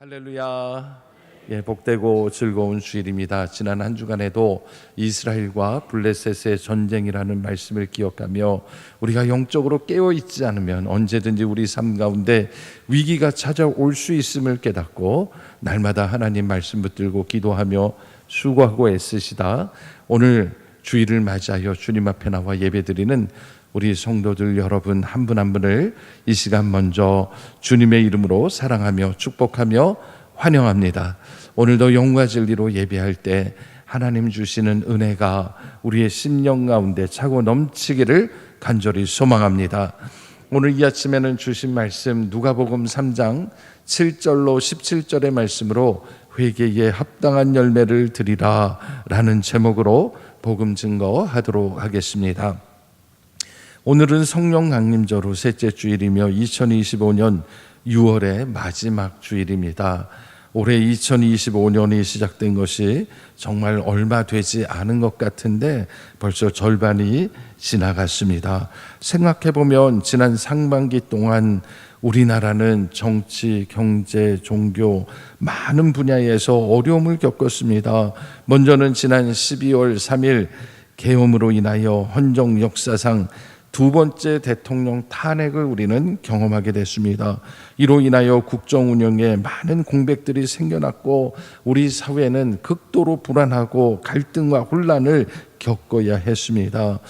할렐루야. 예, 복되고 즐거운 주일입니다. 지난 한 주간에도 이스라엘과 블레셋의 전쟁이라는 말씀을 기억하며 우리가 영적으로 깨어 있지 않으면 언제든지 우리 삶 가운데 위기가 찾아올 수 있음을 깨닫고 날마다 하나님 말씀 붙들고 기도하며 수고하고 애쓰시다. 오늘 주일을 맞이하여 주님 앞에 나와 예배드리는 우리 성도들 여러분 한 분 한 분을 이 시간 먼저 주님의 이름으로 사랑하며 축복하며 환영합니다. 오늘도 영과 진리로 예배할 때 하나님 주시는 은혜가 우리의 심령 가운데 차고 넘치기를 간절히 소망합니다. 오늘 이 아침에는 주신 말씀 누가복음 3장 7절로 17절의 말씀으로 회개에 합당한 열매를 드리라라는 제목으로 복음 증거하도록 하겠습니다. 오늘은 성령 강림절 후 셋째 주일이며 2025년 6월의 마지막 주일입니다. 올해 2025년이 시작된 것이 정말 얼마 되지 않은 것 같은데 벌써 절반이 지나갔습니다. 생각해 보면 지난 상반기 동안 우리나라는 정치, 경제, 종교 많은 분야에서 어려움을 겪었습니다. 먼저는 지난 12월 3일 계엄으로 인하여 헌정 역사상 두 번째 대통령 탄핵을 우리는 경험하게 됐습니다. 이로 인하여 국정 운영에 많은 공백들이 생겨났고 우리 사회는 극도로 불안하고 갈등과 혼란을 겪어야 했습니다.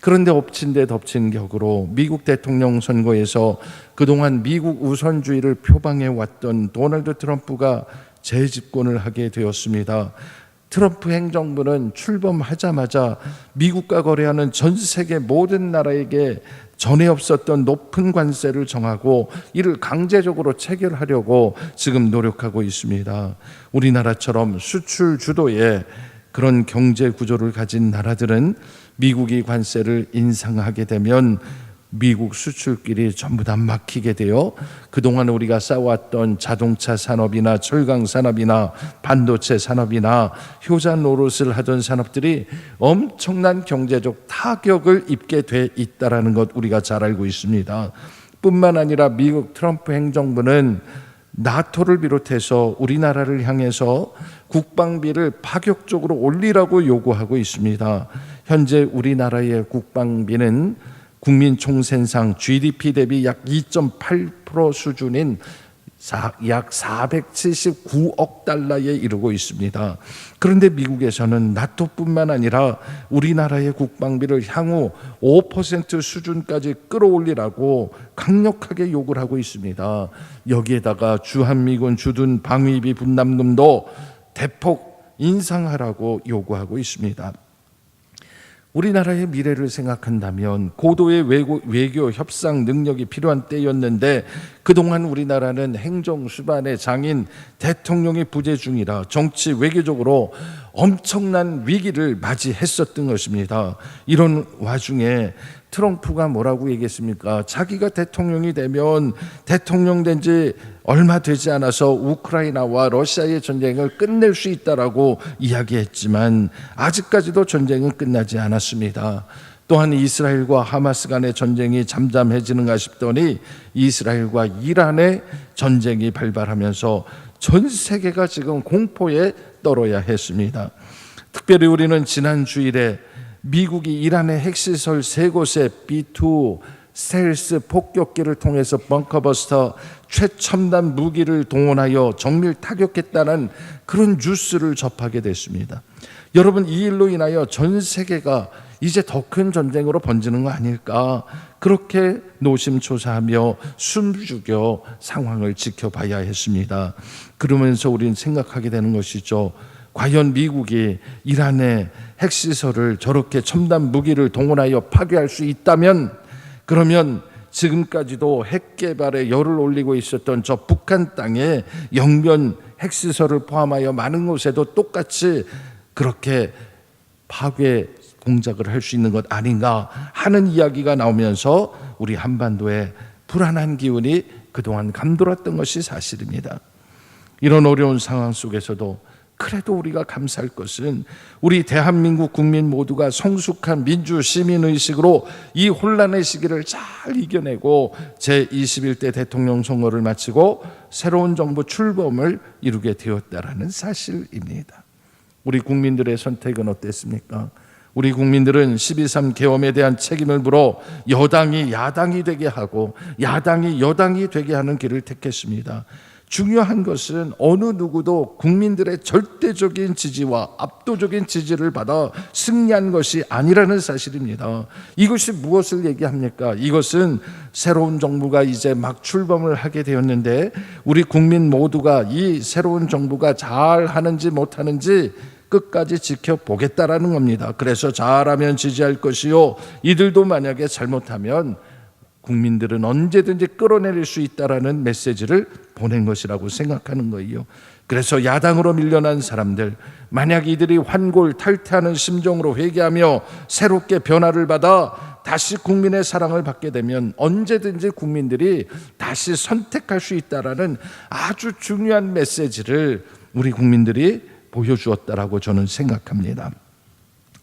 그런데 엎친 데 덮친 격으로 미국 대통령 선거에서 그동안 미국 우선주의를 표방해 왔던 도널드 트럼프가 재집권을 하게 되었습니다. 트럼프 행정부는 출범하자마자 미국과 거래하는 전 세계 모든 나라에게 전에 없었던 높은 관세를 정하고 이를 강제적으로 체결하려고 지금 노력하고 있습니다. 우리나라처럼 수출 주도의 그런 경제 구조를 가진 나라들은 미국이 관세를 인상하게 되면 미국 수출길이 전부 다 막히게 되어 그동안 우리가 쌓아왔던 자동차 산업이나 철강 산업이나 반도체 산업이나 효자 노릇을 하던 산업들이 엄청난 경제적 타격을 입게 돼 있다라는 것 우리가 잘 알고 있습니다. 뿐만 아니라 미국 트럼프 행정부는 나토를 비롯해서 우리나라를 향해서 국방비를 파격적으로 올리라고 요구하고 있습니다. 현재 우리나라의 국방비는 국민 총생산 GDP 대비 약 2.8% 수준인 약 479억 달러에 이르고 있습니다. 그런데 미국에서는 나토뿐만 아니라 우리나라의 국방비를 향후 5% 수준까지 끌어올리라고 강력하게 요구를 하고 있습니다. 여기에다가 주한미군 주둔 방위비 분담금도 대폭 인상하라고 요구하고 있습니다. 우리나라의 미래를 생각한다면 고도의 외고, 외교 협상 능력이 필요한 때였는데 그동안 우리나라는 행정 수반의 장인 대통령이 부재 중이라 정치 외교적으로 엄청난 위기를 맞이했었던 것입니다. 이런 와중에 트럼프가 뭐라고 얘기했습니까? 자기가 대통령이 되면 대통령 된 지 얼마 되지 않아서 우크라이나와 러시아의 전쟁을 끝낼 수 있다라고 이야기했지만 아직까지도 전쟁은 끝나지 않았습니다. 또한 이스라엘과 하마스 간의 전쟁이 잠잠해지는가 싶더니 이스라엘과 이란의 전쟁이 발발하면서 전 세계가 지금 공포에 떨어야 했습니다. 특별히 우리는 지난 주일에 미국이 이란의 핵시설 세 곳에 B2 스텔스 폭격기를 통해서 벙커버스터 최첨단 무기를 동원하여 정밀 타격했다는 그런 뉴스를 접하게 됐습니다. 여러분 이 일로 인하여 전 세계가 이제 더 큰 전쟁으로 번지는 거 아닐까 그렇게 노심초사하며 숨죽여 상황을 지켜봐야 했습니다. 그러면서 우리는 생각하게 되는 것이죠. 과연 미국이 이란의 핵시설을 저렇게 첨단 무기를 동원하여 파괴할 수 있다면 그러면 지금까지도 핵 개발에 열을 올리고 있었던 저 북한 땅에 영변 핵시설을 포함하여 많은 곳에도 똑같이 그렇게 파괴 공작을 할 수 있는 것 아닌가 하는 이야기가 나오면서 우리 한반도에 불안한 기운이 그동안 감돌았던 것이 사실입니다. 이런 어려운 상황 속에서도 그래도 우리가 감사할 것은 우리 대한민국 국민 모두가 성숙한 민주 시민 의식으로 이 혼란의 시기를 잘 이겨내고 제 21대 대통령 선거를 마치고 새로운 정부 출범을 이루게 되었다라는 사실입니다. 우리 국민들의 선택은 어땠습니까? 우리 국민들은 12.3 계엄에 대한 책임을 물어 여당이 야당이 되게 하고 야당이 여당이 되게 하는 길을 택했습니다. 중요한 것은 어느 누구도 국민들의 절대적인 지지와 압도적인 지지를 받아 승리한 것이 아니라는 사실입니다. 이것이 무엇을 얘기합니까? 이것은 새로운 정부가 이제 막 출범을 하게 되었는데 우리 국민 모두가 이 새로운 정부가 잘 하는지 못하는지 끝까지 지켜보겠다라는 겁니다. 그래서 잘하면 지지할 것이요. 이들도 만약에 잘못하면 국민들은 언제든지 끌어내릴 수 있다라는 메시지를 보낸 것이라고 생각하는 거예요. 그래서 야당으로 밀려난 사람들, 만약 이들이 환골 탈퇴하는 심정으로 회개하며 새롭게 변화를 받아 다시 국민의 사랑을 받게 되면 언제든지 국민들이 다시 선택할 수 있다라는 아주 중요한 메시지를 우리 국민들이 보여주었다라고 저는 생각합니다.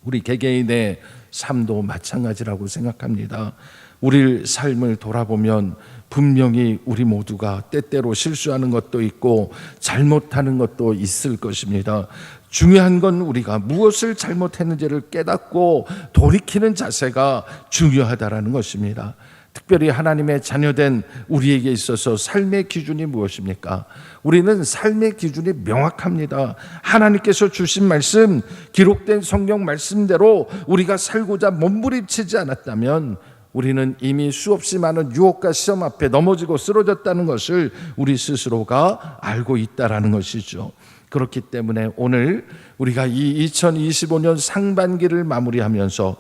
우리 개개인의 삶도 마찬가지라고 생각합니다. 우리 삶을 돌아보면 분명히 우리 모두가 때때로 실수하는 것도 있고 잘못하는 것도 있을 것입니다. 중요한 건 우리가 무엇을 잘못했는지를 깨닫고 돌이키는 자세가 중요하다라는 것입니다. 특별히 하나님의 자녀된 우리에게 있어서 삶의 기준이 무엇입니까? 우리는 삶의 기준이 명확합니다. 하나님께서 주신 말씀, 기록된 성경 말씀대로 우리가 살고자 몸부림치지 않았다면 우리는 이미 수없이 많은 유혹과 시험 앞에 넘어지고 쓰러졌다는 것을 우리 스스로가 알고 있다라는 것이죠. 그렇기 때문에 오늘 우리가 이 2025년 상반기를 마무리하면서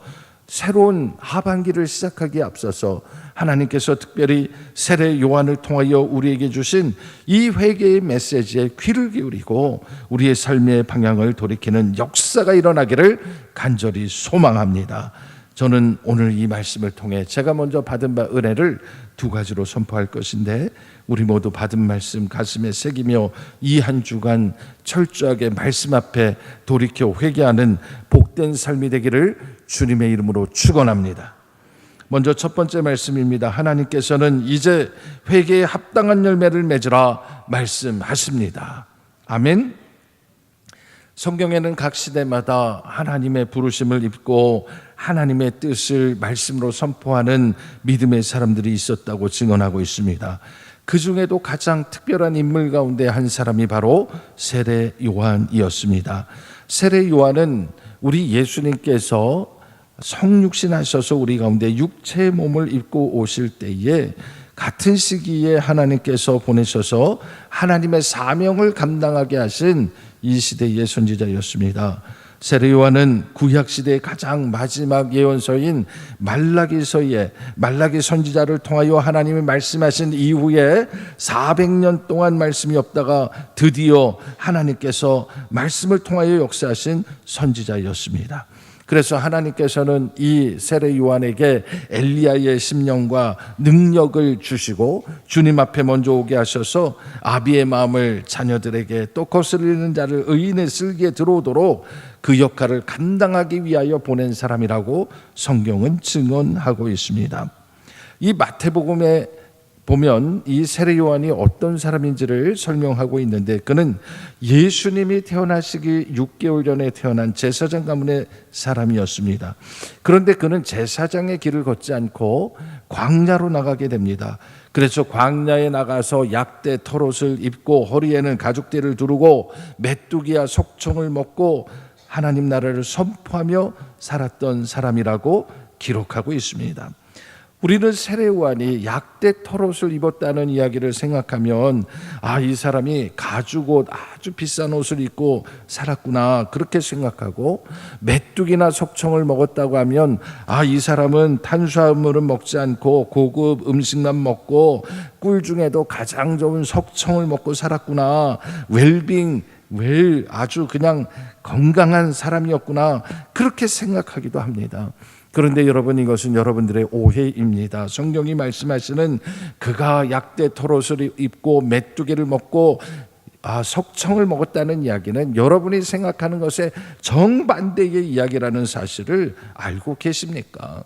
새로운 하반기를 하기에 앞서서 하나님께서 특별히 세례 요한을 통하여 우리에게 주신 이 회개의 메시지에 귀를 기울이고 우리의 삶의 방향을 돌이키는 역사가 일어나기를 간절히 소망합니다. 저는 오늘 이 말씀을 통해 제가 먼저 받은 바 은혜를 두 가지로 선포할 것인데 우리 모두 받은 말씀 가슴에 새기며 이 한 주간 철저하게 말씀 앞에 돌이켜 회개하는 복된 삶이 되기를 주님의 이름으로 축원합니다. 먼저 첫 번째 말씀입니다. 하나님께서는 이제 회개에 합당한 열매를 맺으라 말씀하십니다. 아멘. 성경에는 각 시대마다 하나님의 부르심을 입고 하나님의 뜻을 말씀으로 선포하는 믿음의 사람들이 있었다고 증언하고 있습니다. 그 중에도 가장 특별한 인물 가운데 한 사람이 바로 세례 요한이었습니다. 세례 요한은 우리 예수님께서 성육신 하셔서 우리 가운데 육체의 몸을 입고 오실 때에 같은 시기에 하나님께서 보내셔서 하나님의 사명을 감당하게 하신 이 시대의 선지자였습니다. 세례 요한은 구약 시대의 가장 마지막 예언서인 말라기서의 말라기 선지자를 통하여 하나님이 말씀하신 이후에 400년 동안 말씀이 없다가 드디어 하나님께서 말씀을 통하여 역사하신 선지자였습니다. 그래서 하나님께서는 이 세례 요한에게 엘리야의 심령과 능력을 주시고 주님 앞에 먼저 오게 하셔서 아비의 마음을 자녀들에게 또 거스르는 자를 의인의 쓸기에 들어오도록 그 역할을 감당하기 위하여 보낸 사람이라고 성경은 증언하고 있습니다. 이 마태복음에 보면 이 세례 요한이 어떤 사람인지를 설명하고 있는데 그는 예수님이 태어나시기 6개월 전에 태어난 제사장 가문의 사람이었습니다. 그런데 그는 제사장의 길을 걷지 않고 광야로 나가게 됩니다. 그래서 광야에 나가서 약대 털옷을 입고 허리에는 가죽대를 두르고 메뚜기와 속청을 먹고 하나님 나라를 선포하며 살았던 사람이라고 기록하고 있습니다. 우리는 세례요한이 약대 털옷을 입었다는 이야기를 생각하면 아 이 사람이 가죽 옷 아주 비싼 옷을 입고 살았구나 그렇게 생각하고 메뚜기나 속청을 먹었다고 하면 아 이 사람은 탄수화물은 먹지 않고 고급 음식만 먹고 꿀 중에도 가장 좋은 석청을 먹고 살았구나 웰빙 웰 아주 그냥 건강한 사람이었구나 그렇게 생각하기도 합니다. 그런데 여러분 이것은 여러분들의 오해입니다. 성경이 말씀하시는 그가 약대 털옷을 입고 메뚜기를 먹고 아, 석청을 먹었다는 이야기는 여러분이 생각하는 것에 정반대의 이야기라는 사실을 알고 계십니까?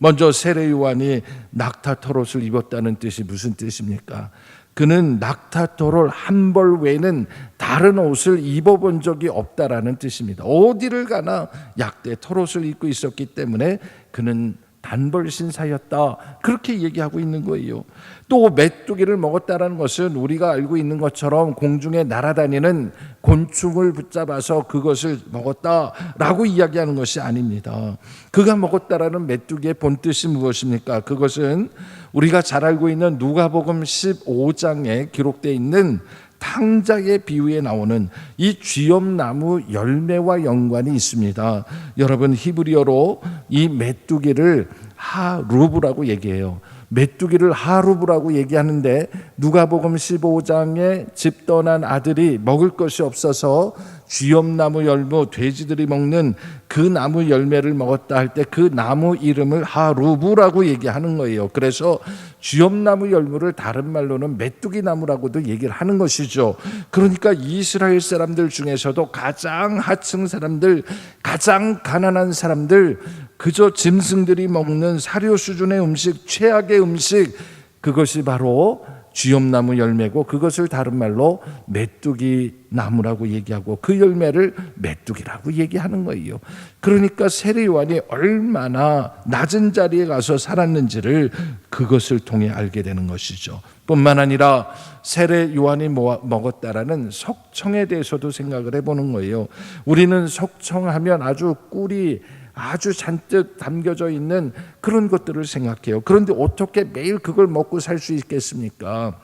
먼저 세례 요한이 낙타 털옷을 입었다는 뜻이 무슨 뜻입니까? 그는 낙타 털옷 한벌 외에는 다른 옷을 입어본 적이 없다라는 뜻입니다. 어디를 가나 약대 털옷을 입고 있었기 때문에 그는 단벌 신사였다. 그렇게 얘기하고 있는 거예요. 또 메뚜기를 먹었다라는 것은 우리가 알고 있는 것처럼 공중에 날아다니는 곤충을 붙잡아서 그것을 먹었다라고 이야기하는 것이 아닙니다. 그가 먹었다라는 메뚜기의 본뜻이 무엇입니까? 그것은 우리가 잘 알고 있는 누가복음 15장에 기록되어 있는 탕자의 비유에 나오는 이 쥐엄나무 열매와 연관이 있습니다. 여러분 히브리어로 이 메뚜기를 하루브라고 얘기해요. 메뚜기를 하루브라고 얘기하는데 누가복음 15장에 집 떠난 아들이 먹을 것이 없어서 쥐엄나무 열무 돼지들이 먹는 그 나무 열매를 먹었다 할 때 그 나무 이름을 하루브라고 얘기하는 거예요. 그래서 쥐엄나무 열무를 다른 말로는 메뚜기 나무라고도 얘기를 하는 것이죠. 그러니까 이스라엘 사람들 중에서도 가장 하층 사람들, 가장 가난한 사람들, 그저 짐승들이 먹는 사료 수준의 음식, 최악의 음식, 그것이 바로 쥐엄나무 열매고 그것을 다른 말로 메뚜기 나무라고 얘기하고 그 열매를 메뚜기라고 얘기하는 거예요. 그러니까 세례 요한이 얼마나 낮은 자리에 가서 살았는지를 그것을 통해 알게 되는 것이죠. 뿐만 아니라 세례 요한이 먹었다라는 석청에 대해서도 생각을 해보는 거예요. 우리는 석청하면 아주 꿀이 아주 잔뜩 담겨져 있는 그런 것들을 생각해요. 그런데 어떻게 매일 그걸 먹고 살 수 있겠습니까?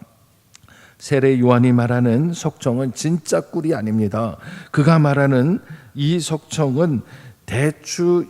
세례 요한이 말하는 석청은 진짜 꿀이 아닙니다. 그가 말하는 이 석청은 대추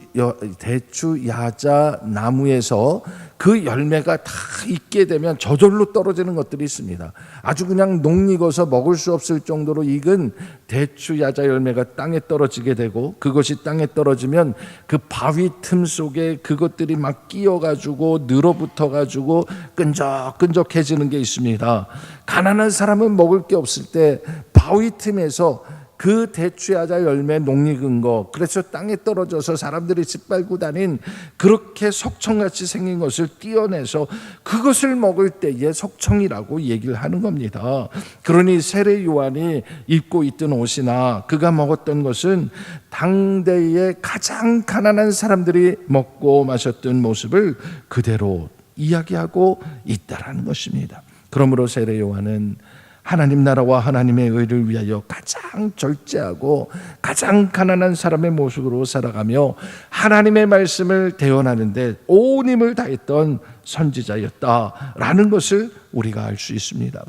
대추 야자 나무에서 그 열매가 다 익게 되면 저절로 떨어지는 것들이 있습니다. 아주 그냥 녹익어서 먹을 수 없을 정도로 익은 대추 야자 열매가 땅에 떨어지게 되고 그것이 땅에 떨어지면 그 바위 틈 속에 그것들이 막 끼어 가지고 늘어붙어 가지고 끈적끈적해지는 게 있습니다. 가난한 사람은 먹을 게 없을 때 바위 틈에서 그 대추야자 열매 녹익은 거 그래서 땅에 떨어져서 사람들이 짓밟고 다닌 그렇게 석청같이 생긴 것을 띄어내서 그것을 먹을 때에 석청이라고 얘기를 하는 겁니다. 그러니 세례 요한이 입고 있던 옷이나 그가 먹었던 것은 당대의 가장 가난한 사람들이 먹고 마셨던 모습을 그대로 이야기하고 있다라는 것입니다. 그러므로 세례 요한은 하나님 나라와 하나님의 의를 위하여 가장 절제하고 가장 가난한 사람의 모습으로 살아가며 하나님의 말씀을 대언하는데 온 힘을 다했던 선지자였다라는 것을 우리가 알 수 있습니다.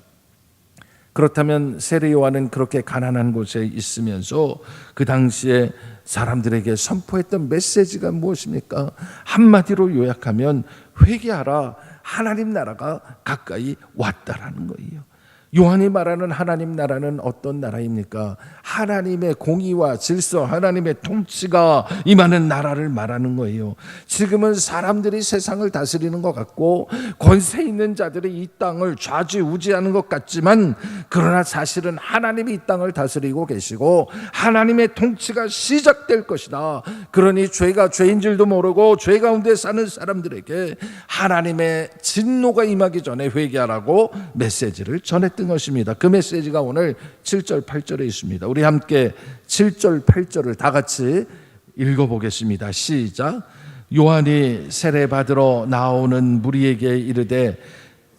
그렇다면 세례 요한은 그렇게 가난한 곳에 있으면서 그 당시에 사람들에게 선포했던 메시지가 무엇입니까? 한마디로 요약하면 회개하라 하나님 나라가 가까이 왔다라는 거예요. 요한이 말하는 하나님 나라는 어떤 나라입니까? 하나님의 공의와 질서, 하나님의 통치가 임하는 나라를 말하는 거예요. 지금은 사람들이 세상을 다스리는 것 같고 권세 있는 자들이 이 땅을 좌지우지하는 것 같지만 그러나 사실은 하나님이 이 땅을 다스리고 계시고 하나님의 통치가 시작될 것이다. 그러니 죄가 죄인 줄도 모르고 죄 가운데 사는 사람들에게 하나님의 진노가 임하기 전에 회개하라고 메시지를 전했던 했던 것입니다. 그 메시지가 오늘 7절, 8절에 있습니다. 우리 함께 7절, 8절을 다 같이 읽어보겠습니다. 시작. 요한이 세례 받으러 나오는 무리에게 이르되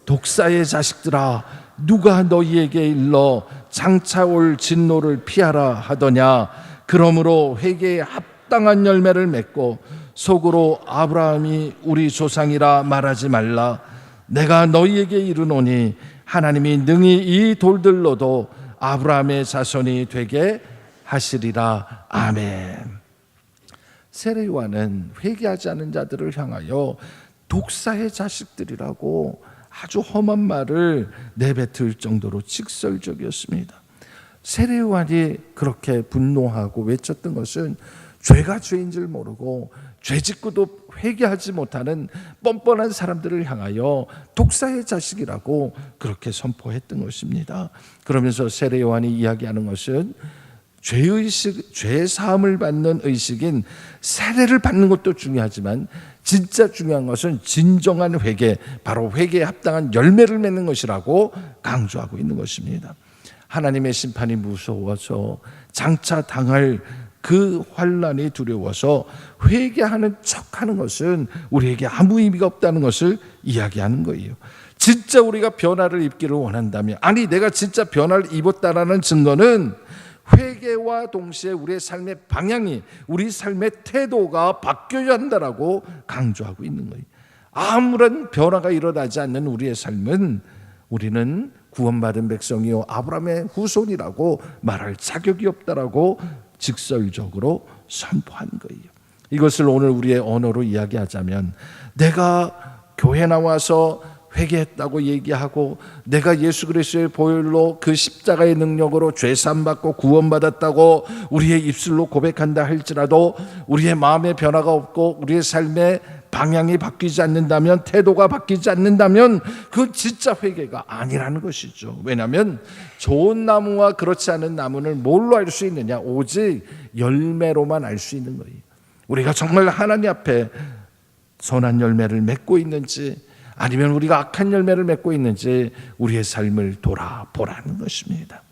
독사의 자식들아 누가 너희에게 일러 장차 올 진노를 피하라 하더냐 그러므로 회개에 합당한 열매를 맺고 속으로 아브라함이 우리 조상이라 말하지 말라 내가 너희에게 이르노니 하나님이 능히 이 돌들로도 아브라함의 자손이 되게 하시리라. 아멘. 세례요한은 회개하지 않은 자들을 향하여 독사의 자식들이라고 아주 험한 말을 내뱉을 정도로 직설적이었습니다. 세례요한이 그렇게 분노하고 외쳤던 것은 죄가 죄인 줄 모르고 죄 짓고도 회개하지 못하는 뻔뻔한 사람들을 향하여 독사의 자식이라고 그렇게 선포했던 것입니다. 그러면서 세례 요한이 이야기하는 것은 죄의식, 죄 사함을 받는 의식인 세례를 받는 것도 중요하지만 진짜 중요한 것은 진정한 회개, 바로 회개에 합당한 열매를 맺는 것이라고 강조하고 있는 것입니다. 하나님의 심판이 무서워서 장차 당할 그 환란이 두려워서 회개하는 척하는 것은 우리에게 아무 의미가 없다는 것을 이야기하는 거예요. 진짜 우리가 변화를 입기를 원한다면 아니 내가 진짜 변화를 입었다라는 증거는 회개와 동시에 우리의 삶의 방향이 우리 삶의 태도가 바뀌어야 한다라고 강조하고 있는 거예요. 아무런 변화가 일어나지 않는 우리의 삶은 우리는 구원받은 백성이요 아브라함의 후손이라고 말할 자격이 없다라고 직설적으로 선포한 거예요. 이것을 오늘 우리의 언어로 이야기하자면 내가 교회 나와서 회개했다고 얘기하고 내가 예수 그리스도의 보혈로 그 십자가의 능력으로 죄산 받고 구원 받았다고 우리의 입술로 고백한다 할지라도 우리의 마음의 변화가 없고 우리의 삶의 방향이 바뀌지 않는다면 태도가 바뀌지 않는다면 그 진짜 회개가 아니라는 것이죠. 왜냐하면 좋은 나무와 그렇지 않은 나무는 뭘로 알 수 있느냐? 오직 열매로만 알 수 있는 거예요. 우리가 정말 하나님 앞에 선한 열매를 맺고 있는지 아니면 우리가 악한 열매를 맺고 있는지 우리의 삶을 돌아보라는 것입니다.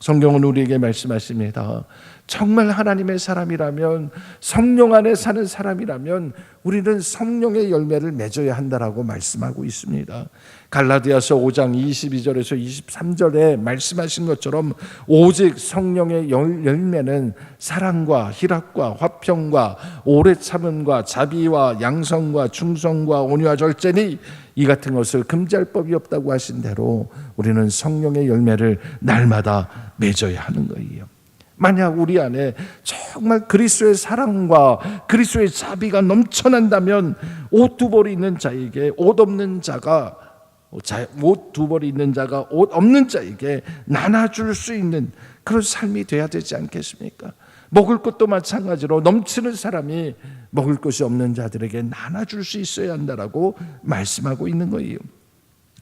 성경은 우리에게 말씀하십니다. 정말 하나님의 사람이라면 성령 안에 사는 사람이라면 우리는 성령의 열매를 맺어야 한다라고 말씀하고 있습니다. 갈라디아서 5장 22절에서 23절에 말씀하신 것처럼 오직 성령의 열매는 사랑과 희락과 화평과 오래 참음과 자비와 양성과 충성과 온유와 절제니 이 같은 것을 금지할 법이 없다고 하신 대로 우리는 성령의 열매를 날마다 맺어야 하는 거예요. 만약 우리 안에 정말 그리스도의 사랑과 그리스도의 자비가 넘쳐난다면 옷 두 벌이 있는 자에게 옷 없는 자가 옷 두 벌이 있는 자가 옷 없는 자에게 나눠줄 수 있는 그런 삶이 돼야 되지 않겠습니까? 먹을 것도 마찬가지로 넘치는 사람이 먹을 것이 없는 자들에게 나눠줄 수 있어야 한다라고 말씀하고 있는 거예요.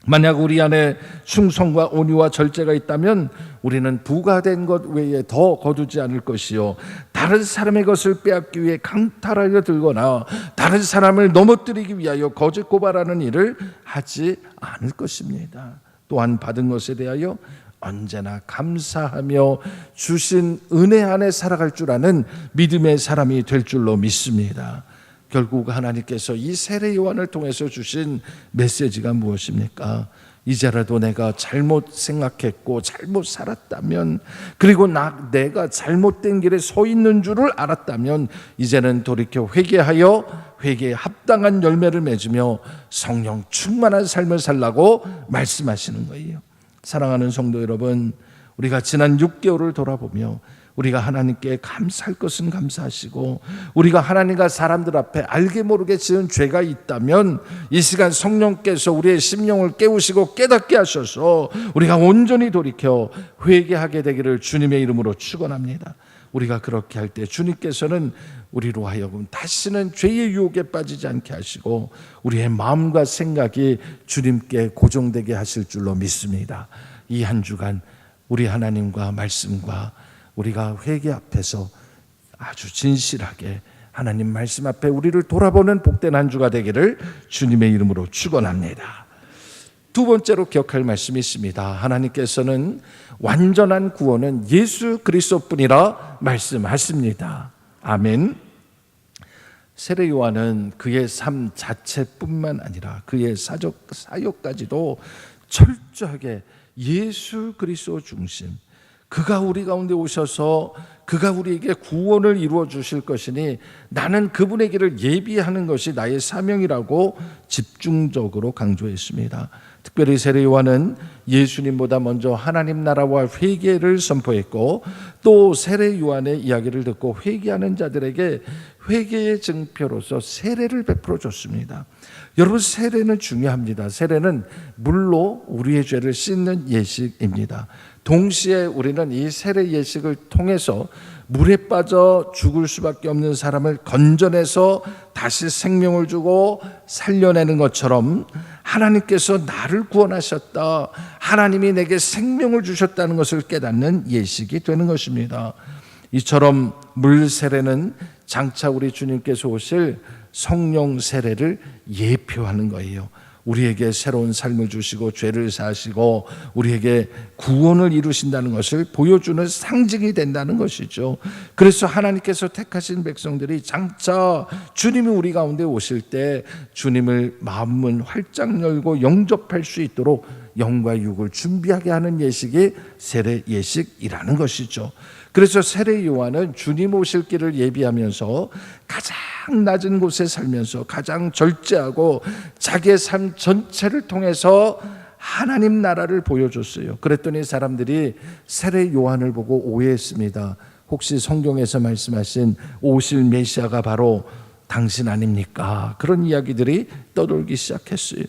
만약 우리 안에 충성과 온유와 절제가 있다면 우리는 부가된 것 외에 더 거두지 않을 것이요 다른 사람의 것을 빼앗기 위해 강탈하려 들거나 다른 사람을 넘어뜨리기 위하여 거짓 고발하는 일을 하지 않을 것입니다. 또한 받은 것에 대하여 언제나 감사하며 주신 은혜 안에 살아갈 줄 아는 믿음의 사람이 될 줄로 믿습니다. 결국 하나님께서 이 세례 요한을 통해서 주신 메시지가 무엇입니까? 이제라도 내가 잘못 생각했고 잘못 살았다면 그리고 나 내가 잘못된 길에 서 있는 줄을 알았다면 이제는 돌이켜 회개하여 회개에 합당한 열매를 맺으며 성령 충만한 삶을 살라고 말씀하시는 거예요. 사랑하는 성도 여러분, 우리가 지난 6개월을 돌아보며 우리가 하나님께 감사할 것은 감사하시고 우리가 하나님과 사람들 앞에 알게 모르게 지은 죄가 있다면 이 시간 성령께서 우리의 심령을 깨우시고 깨닫게 하셔서 우리가 온전히 돌이켜 회개하게 되기를 주님의 이름으로 축원합니다. 우리가 그렇게 할 때 주님께서는 우리로 하여금 다시는 죄의 유혹에 빠지지 않게 하시고 우리의 마음과 생각이 주님께 고정되게 하실 줄로 믿습니다. 이 한 주간 우리 하나님과 말씀과 우리가 회개 앞에서 아주 진실하게 하나님 말씀 앞에 우리를 돌아보는 복된 한 주가 되기를 주님의 이름으로 축원합니다. 두 번째로 기억할 말씀이 있습니다. 하나님께서는 완전한 구원은 예수 그리스도뿐이라 말씀하십니다. 아멘. 세례 요한은 그의 삶 자체뿐만 아니라 그의 사적 사역까지도 철저하게 예수 그리스도 중심 그가 우리 가운데 오셔서 그가 우리에게 구원을 이루어 주실 것이니 나는 그분의 길을 예비하는 것이 나의 사명이라고 집중적으로 강조했습니다. 특별히 세례 요한은 예수님보다 먼저 하나님 나라와 회개를 선포했고 또 세례 요한의 이야기를 듣고 회개하는 자들에게 회개의 증표로서 세례를 베풀어 줬습니다. 여러분 세례는 중요합니다. 세례는 물로 우리의 죄를 씻는 예식입니다. 동시에 우리는 이 세례 예식을 통해서 물에 빠져 죽을 수밖에 없는 사람을 건져내서 다시 생명을 주고 살려내는 것처럼 하나님께서 나를 구원하셨다. 하나님이 내게 생명을 주셨다는 것을 깨닫는 예식이 되는 것입니다. 이처럼 물 세례는 장차 우리 주님께서 오실 성령 세례를 예표하는 거예요. 우리에게 새로운 삶을 주시고 죄를 사시고 우리에게 구원을 이루신다는 것을 보여주는 상징이 된다는 것이죠. 그래서 하나님께서 택하신 백성들이 장차 주님이 우리 가운데 오실 때 주님을 마음문 활짝 열고 영접할 수 있도록 영과 육을 준비하게 하는 예식이 세례 예식이라는 것이죠. 그래서 세례 요한은 주님 오실 길을 예비하면서 가장 낮은 곳에 살면서 가장 절제하고 자기의 삶 전체를 통해서 하나님 나라를 보여줬어요. 그랬더니 사람들이 세례 요한을 보고 오해했습니다. 혹시 성경에서 말씀하신 오실 메시아가 바로 당신 아닙니까? 그런 이야기들이 떠돌기 시작했어요.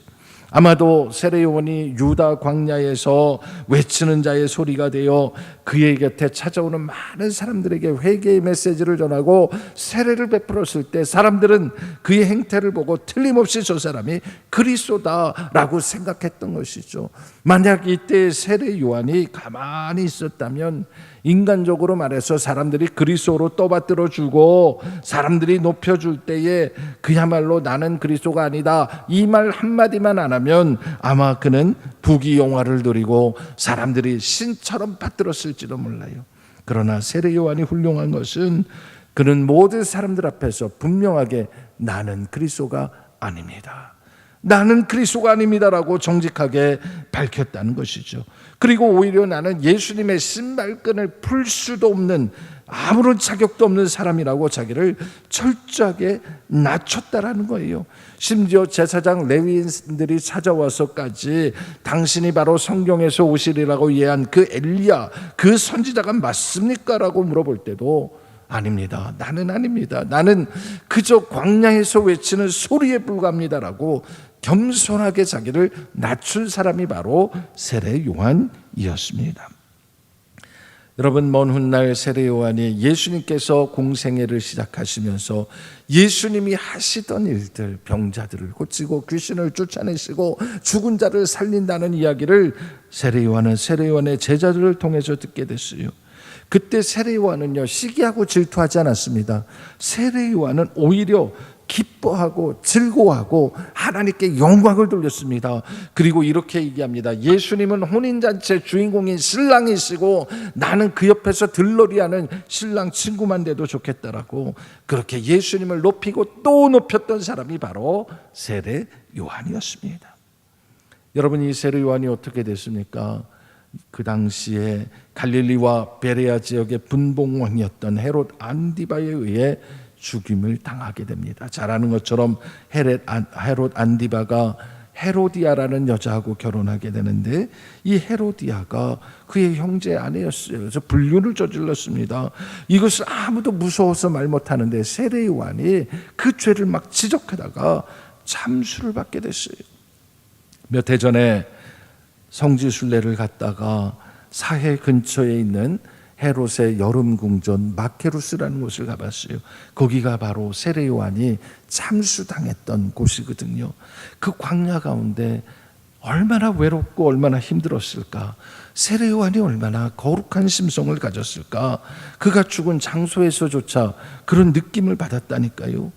아마도 세례 요한이 유다 광야에서 외치는 자의 소리가 되어 그의 곁에 찾아오는 많은 사람들에게 회개의 메시지를 전하고 세례를 베풀었을 때 사람들은 그의 행태를 보고 틀림없이 저 사람이 그리스도다라고 생각했던 것이죠. 만약 이때 세례 요한이 가만히 있었다면 인간적으로 말해서 사람들이 그리스도로 떠받들어 주고 사람들이 높여 줄 때에 그야말로 나는 그리스도가 아니다 이 말 한마디만 안 하면 아마 그는 부귀영화를 누리고 사람들이 신처럼 받들었을지도 몰라요. 그러나 세례 요한이 훌륭한 것은 그는 모든 사람들 앞에서 분명하게 나는 그리스도가 아닙니다. 나는 그리스도가 아닙니다라고 정직하게 밝혔다는 것이죠. 그리고 오히려 나는 예수님의 신발끈을 풀 수도 없는 아무런 자격도 없는 사람이라고 자기를 철저하게 낮췄다라는 거예요. 심지어 제사장 레위인들이 찾아와서까지 당신이 바로 성경에서 오시리라고 예한 그 엘리야 그 선지자가 맞습니까라고 물어볼 때도 아닙니다. 나는 아닙니다. 나는 그저 광야에서 외치는 소리에 불과합니다라고 겸손하게 자기를 낮춘 사람이 바로 세례 요한이었습니다. 여러분 먼 훗날 세례 요한이 예수님께서 공생애를 시작하시면서 예수님이 하시던 일들 병자들을 고치고 귀신을 쫓아내시고 죽은 자를 살린다는 이야기를 세례 요한은 세례 요한의 제자들을 통해서 듣게 됐어요. 그때 세례 요한은요 시기하고 질투하지 않았습니다. 세례 요한은 오히려 기뻐하고 즐거워하고 하나님께 영광을 돌렸습니다. 그리고 이렇게 얘기합니다. 예수님은 혼인잔치 주인공인 신랑이시고 나는 그 옆에서 들러리하는 신랑 친구만 돼도 좋겠다라고 그렇게 예수님을 높이고 또 높였던 사람이 바로 세례 요한이었습니다. 여러분 이 세례 요한이 어떻게 됐습니까? 그 당시에 갈릴리와 베레아 지역의 분봉왕이었던 헤롯 안디바에 의해 죽임을 당하게 됩니다. 잘 아는 것처럼 헤롯, 헤롯 안디바가 헤로디아라는 여자하고 결혼하게 되는데 이 헤로디아가 그의 형제 아내였어요. 그래서 불륜을 저질렀습니다. 이것을 아무도 무서워서 말 못하는데 세례 요한이 그 죄를 막 지적하다가 참수를 받게 됐어요. 몇 해 전에 성지 순례를 갔다가 사해 근처에 있는 헤롯의 여름 궁전 마케루스라는 곳을 가봤어요. 거기가 바로 세례 요한이 참수당했던 곳이거든요. 그 광야 가운데 얼마나 외롭고 얼마나 힘들었을까. 세례 요한이 얼마나 거룩한 심성을 가졌을까. 그가 죽은 장소에서조차 그런 느낌을 받았다니까요.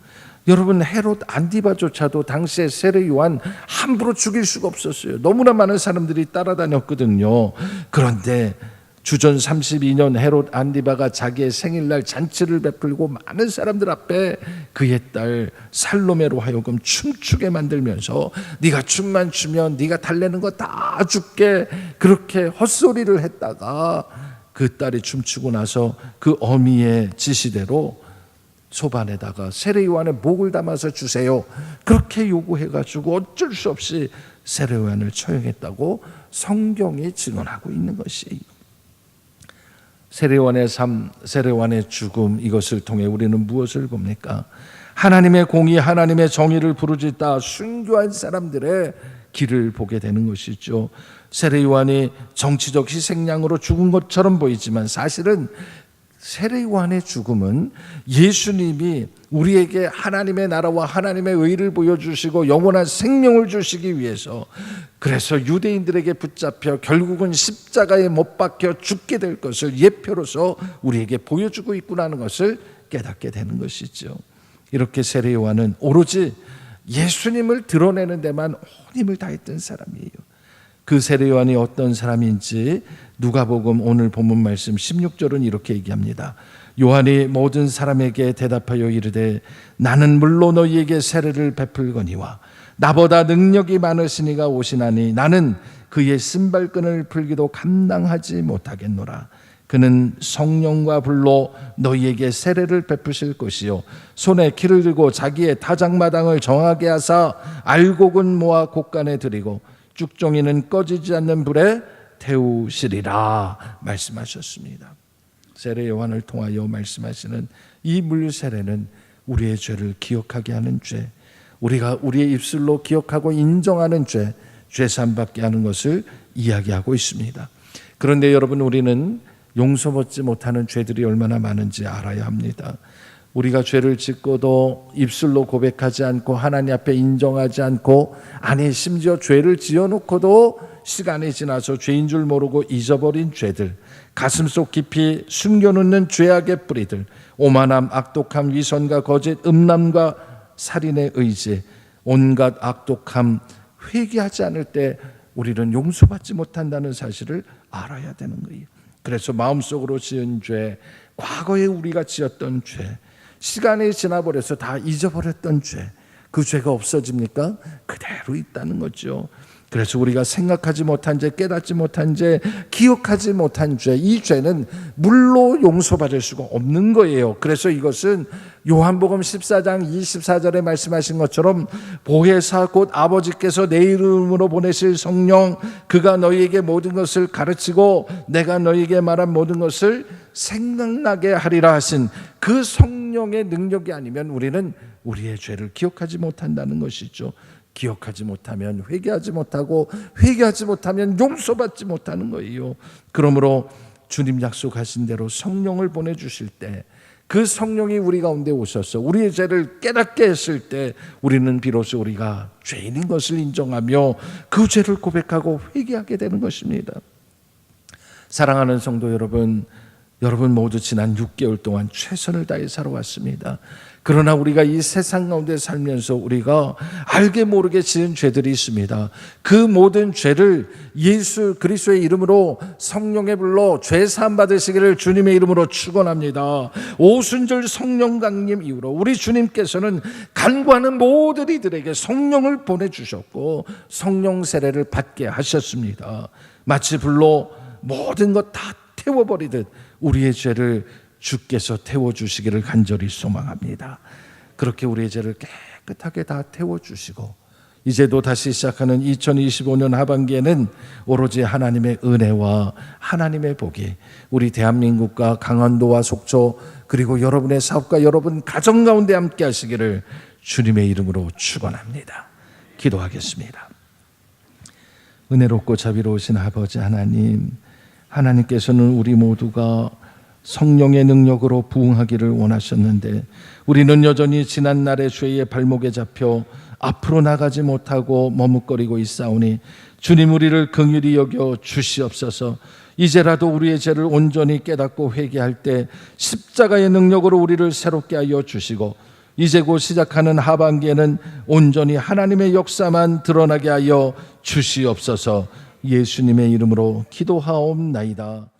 여러분 헤롯 안디바조차도 당시에 세례 요한 함부로 죽일 수가 없었어요. 너무나 많은 사람들이 따라다녔거든요. 그런데 주전 32년 헤롯 안디바가 자기의 생일날 잔치를 베풀고 많은 사람들 앞에 그의 딸 살로메로 하여금 춤추게 만들면서 네가 춤만 추면 네가 달래는 거 다 줄게 그렇게 헛소리를 했다가 그 딸이 춤추고 나서 그 어미의 지시대로 소반에다가 세례 요한의 목을 담아서 주세요. 그렇게 요구해가지고 어쩔 수 없이 세례 요한을 처형했다고 성경이 증언하고 있는 것이에요. 세례원의 삶, 세례원의 죽음 이것을 통해 우리는 무엇을 봅니까? 하나님의 공의, 하나님의 정의를 부르짖다 순교한 사람들의 길을 보게 되는 것이죠. 세례 요한이 정치적 희생양으로 죽은 것처럼 보이지만 사실은 세례 요한의 죽음은 예수님이 우리에게 하나님의 나라와 하나님의 의를 보여주시고 영원한 생명을 주시기 위해서 그래서 유대인들에게 붙잡혀 결국은 십자가에 못 박혀 죽게 될 것을 예표로서 우리에게 보여주고 있구나는 것을 깨닫게 되는 것이죠. 이렇게 세례 요한은 오로지 예수님을 드러내는 데만 온 힘을 다했던 사람이에요. 그 세례 요한이 어떤 사람인지 누가복음 오늘 본문 말씀 16절은 이렇게 얘기합니다. 요한이 모든 사람에게 대답하여 이르되 나는 물로 너희에게 세례를 베풀거니와 나보다 능력이 많으시니가 오시나니 나는 그의 신발끈을 풀기도 감당하지 못하겠노라. 그는 성령과 불로 너희에게 세례를 베푸실 것이요 손에 키를 들고 자기의 타작마당을 정하게 하사 알곡은 모아 곳간에 드리고 쭉종이는 꺼지지 않는 불에 태우시리라 말씀하셨습니다. 세례 요한을 통하여 말씀하시는 이 물세례는 우리의 죄를 기억하게 하는 죄, 우리가 우리의 입술로 기억하고 인정하는 죄, 죄산 받게 하는 것을 이야기하고 있습니다. 그런데 여러분 우리는 용서받지 못하는 죄들이 얼마나 많은지 알아야 합니다. 우리가 죄를 짓고도 입술로 고백하지 않고 하나님 앞에 인정하지 않고 아니 심지어 죄를 지어놓고도 시간이 지나서 죄인 줄 모르고 잊어버린 죄들 가슴속 깊이 숨겨놓는 죄악의 뿌리들 오만함 악독함 위선과 거짓 음란과 살인의 의지 온갖 악독함 회개하지 않을 때 우리는 용서받지 못한다는 사실을 알아야 되는 거예요. 그래서 마음속으로 지은 죄, 과거에 우리가 지었던 죄, 시간이 지나버려서 다 잊어버렸던 죄, 그 죄가 없어집니까? 그대로 있다는 거죠. 그래서 우리가 생각하지 못한 죄, 깨닫지 못한 죄, 기억하지 못한 죄, 이 죄는 물로 용서받을 수가 없는 거예요. 그래서 이것은 요한복음 14장 24절에 말씀하신 것처럼 보혜사 곧 아버지께서 내 이름으로 보내실 성령 그가 너희에게 모든 것을 가르치고 내가 너희에게 말한 모든 것을 생각나게 하리라 하신 그 성령의 능력이 아니면 우리는 우리의 죄를 기억하지 못한다는 것이죠. 기억하지 못하면 회개하지 못하고 회개하지 못하면 용서받지 못하는 거예요. 그러므로 주님 약속하신 대로 성령을 보내 주실 때 그 성령이 우리 가운데 오셔서 우리의 죄를 깨닫게 했을 때 우리는 비로소 우리가 죄인인 것을 인정하며 그 죄를 고백하고 회개하게 되는 것입니다. 사랑하는 성도 여러분, 여러분 모두 지난 6개월 동안 최선을 다해 살아왔습니다. 그러나 우리가 이 세상 가운데 살면서 우리가 알게 모르게 지은 죄들이 있습니다. 그 모든 죄를 예수 그리스도의 이름으로 성령의 불로 죄 사함 받으시기를 주님의 이름으로 축원합니다. 오순절 성령 강림 이후로 우리 주님께서는 간구하는 모든 이들에게 성령을 보내 주셨고 성령 세례를 받게 하셨습니다. 마치 불로 모든 것 다 태워 버리듯 우리의 죄를 주께서 태워주시기를 간절히 소망합니다. 그렇게 우리의 죄를 깨끗하게 다 태워주시고 이제도 다시 시작하는 2025년 하반기에는 오로지 하나님의 은혜와 하나님의 복이 우리 대한민국과 강원도와 속초 그리고 여러분의 사업과 여러분 가정 가운데 함께 하시기를 주님의 이름으로 축원합니다. 기도하겠습니다. 은혜롭고 자비로우신 아버지 하나님 하나님께서는 우리 모두가 성령의 능력으로 부응하기를 원하셨는데 우리는 여전히 지난 날의 죄의 발목에 잡혀 앞으로 나가지 못하고 머뭇거리고 있사오니 주님 우리를 긍휼히 여겨 주시옵소서. 이제라도 우리의 죄를 온전히 깨닫고 회개할 때 십자가의 능력으로 우리를 새롭게 하여 주시고 이제 곧 시작하는 하반기에는 온전히 하나님의 역사만 드러나게 하여 주시옵소서. 예수님의 이름으로 기도하옵나이다.